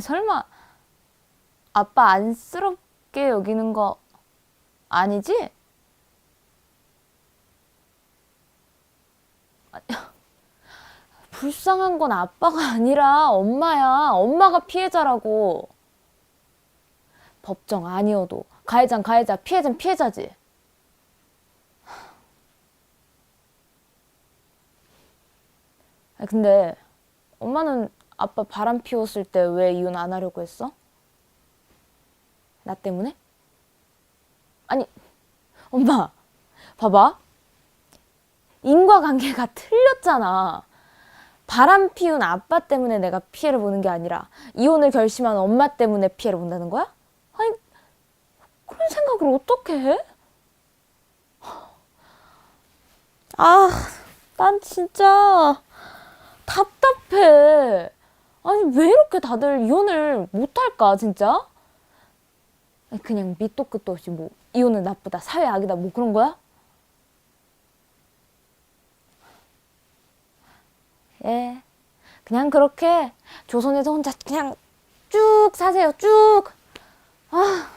설마 아빠 안쓰럽게 여기는 거 아니지? 아니, 불쌍한 건 아빠가 아니라 엄마야. 엄마가 피해자라고. 법정 아니어도 가해자는 가해자, 피해자는 피해자지. 아, 근데 엄마는 아빠 바람 피웠을 때 왜 이혼 안 하려고 했어? 나 때문에? 아니, 엄마, 봐봐. 인과관계가 틀렸잖아. 바람 피운 아빠 때문에 내가 피해를 보는 게 아니라 이혼을 결심한 엄마 때문에 피해를 본다는 거야? 아니, 그런 생각을 어떻게 해? 아, 난 진짜 답답해. 이렇게 다들 이혼을 못할까, 진짜? 그냥 밑도 끝도 없이 뭐, 이혼은 나쁘다, 사회 악이다, 뭐 그런 거야? 예. 그냥 그렇게 조선에서 혼자 그냥 쭉 사세요, 쭉. 아,